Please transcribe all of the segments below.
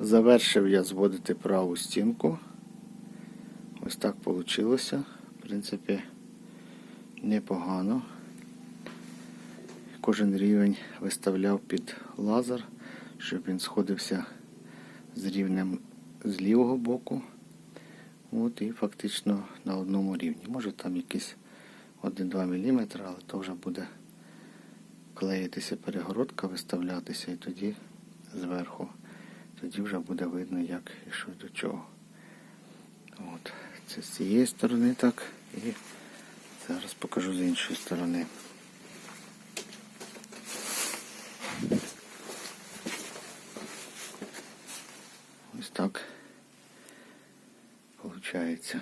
Завершив я зводити праву стінку. Ось так вийшло. В принципі, непогано. Кожен рівень виставляв під лазер, щоб він сходився з рівнем з лівого боку. От і фактично на одному рівні. Може там якісь 1-2 мм, але то вже буде клеїтися перегородка, виставлятися і тоді зверху. Тоді вже буде видно, як і що до чого. От. Це з цієї сторони так. І зараз покажу з іншої сторони. Ось так виходить.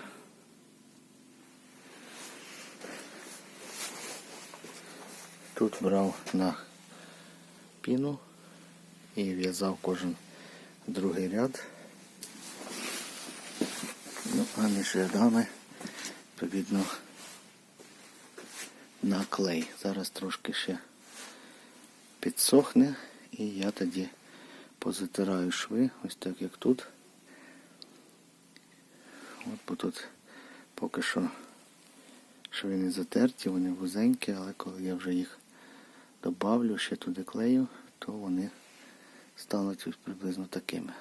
Тут брав на піну і в'язав кожен другий ряд. Ну, а між рядами, відповідно, на клей. Зараз трошки ще підсохне і я тоді позатираю шви, ось так як тут. От бо тут поки що шви не затерті, вони вузенькі, але коли я вже їх добавлю ще туди клею, то вони стануть приблизно такими.